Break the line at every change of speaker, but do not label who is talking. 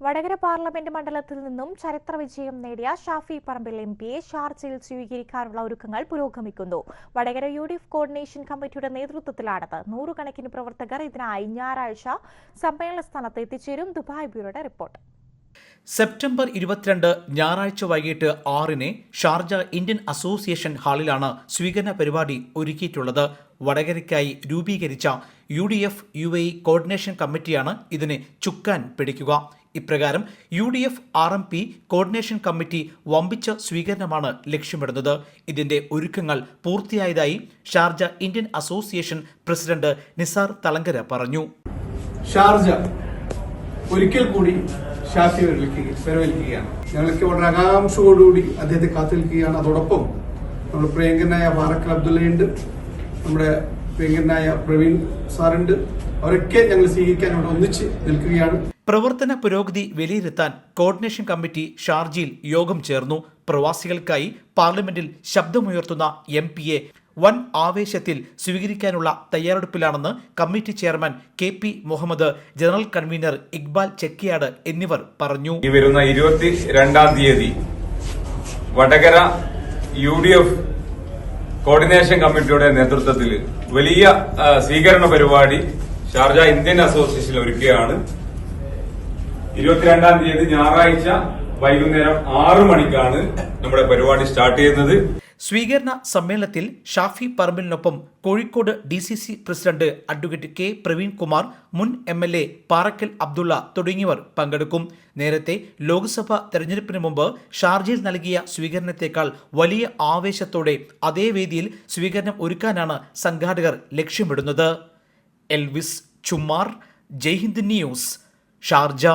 Vadakara parliament മണ്ഡലത്തിൽ നിന്നും ചരിത്ര വിജയം നേടിയ ഷാഫി പറമ്പിൽ എം പിയെ ഷാർജയിൽ സ്വീകരിക്കാനുള്ള ഒരുക്കങ്ങൾ പുരോഗമിക്കുന്നു. Vadakara U D F coordination കമ്മിറ്റിയുടെ നേതൃത്വത്തിലാണത്. നൂറുകണക്കിന് പ്രവർത്തകർ ഇതിനായി ഞായറാഴ്ച സമ്മേളന സ്ഥാനത്ത് എത്തിച്ചേരും. Dubai ബ്യൂറോയുടെ report.
സെപ്റ്റംബർ ഇരുപത്തിരണ്ട് ഞായറാഴ്ച വൈകിട്ട് ആറിന് ഷാർജ ഇന്ത്യൻ അസോസിയേഷൻ ഹാളിലാണ് സ്വീകരണ പരിപാടി ഒരുക്കിയിട്ടുള്ളത്. വടകരയ്ക്കായി രൂപീകരിച്ച U D F U A coordination കമ്മിറ്റിയാണ് ഇതിനെ ചുക്കാൻ പിടിക്കുക. ഇപ്രകാരം U D F R M P coordination committee വമ്പിച്ച സ്വീകരണമാണ് ലക്ഷ്യമിടുന്നത്. ഇതിന്റെ ഒരുക്കങ്ങൾ പൂർത്തിയായതായി Sharjah Indian association president Nisar Thalangara പറഞ്ഞു.
ഷാർജ ഒരിക്കൽ കൂടി ഷാഫി വരവേൽക്കുക- വരവേൽക്കുകയാണ്. ഞങ്ങൾക്ക് വളരെ ആകാംക്ഷയോടുകൂടി അദ്ദേഹത്തെ കാത്തിരിക്കുകയാണ്. അതോടൊപ്പം നമ്മുടെ പ്രിയങ്കനായ വാറക്കൽ അബ്ദുള്ളയുണ്ട്. നമ്മുടെ പ്രിയങ്കരനായ പ്രവീൺ സാറുണ്ട്. അവരൊക്കെ ഞങ്ങൾ സ്വീകരിക്കാൻ അവിടെ ഒന്നിച്ച് നിൽക്കുകയാണ്.
പ്രവർത്തന പുരോഗതി വിലയിരുത്താൻ കോർഡിനേഷൻ കമ്മിറ്റി ഷാർജയിൽ യോഗം ചേർന്നു. പ്രവാസികൾക്കായി പാർലമെന്റിൽ ശബ്ദമുയർത്തുന്ന എം പി എ വൻ ആവേശത്തിൽ സ്വീകരിക്കാനുള്ള തയ്യാറെടുപ്പിലാണെന്ന് committee chairman K P Muhammad general convener Iqbal Chekkiyad എന്നിവർ പറഞ്ഞു.
ഈ വരുന്ന ഇരുപത്തി രണ്ടാം തീയതി Vadakara U D F coordination കമ്മിറ്റിയുടെ നേതൃത്വത്തിൽ വലിയ സ്വീകരണ പരിപാടി ഷാർജ ഇന്ത്യൻ അസോസിയേഷൻ ഒരുക്കുകയാണ്. ഇരുപത്തിരണ്ടാം തീയതി ഞായറാഴ്ച വൈകുന്നേരം ആറു മണിക്കാണ് നമ്മുടെ പരിപാടി സ്റ്റാർട്ട് ചെയ്യുന്നത്.
സ്വീകരണ സമ്മേളനത്തിൽ Shafi പറമ്പിലിനൊപ്പം Kozhikode D C C president advocate K Praveen Kumar മുൻ M L A Parakkal Abdullah തുടങ്ങിയവർ പങ്കെടുക്കും. നേരത്തെ ലോക്സഭ തെരഞ്ഞെടുപ്പിന് മുമ്പ് ഷാർജയിൽ നൽകിയ സ്വീകരണത്തെക്കാൾ വലിയ ആവേശത്തോടെ അതേ വേദിയിൽ സ്വീകരണം ഒരുക്കാനാണ് സംഘാടകർ ലക്ഷ്യമിടുന്നത്. Elvis Chummar Jaihind news Sharjah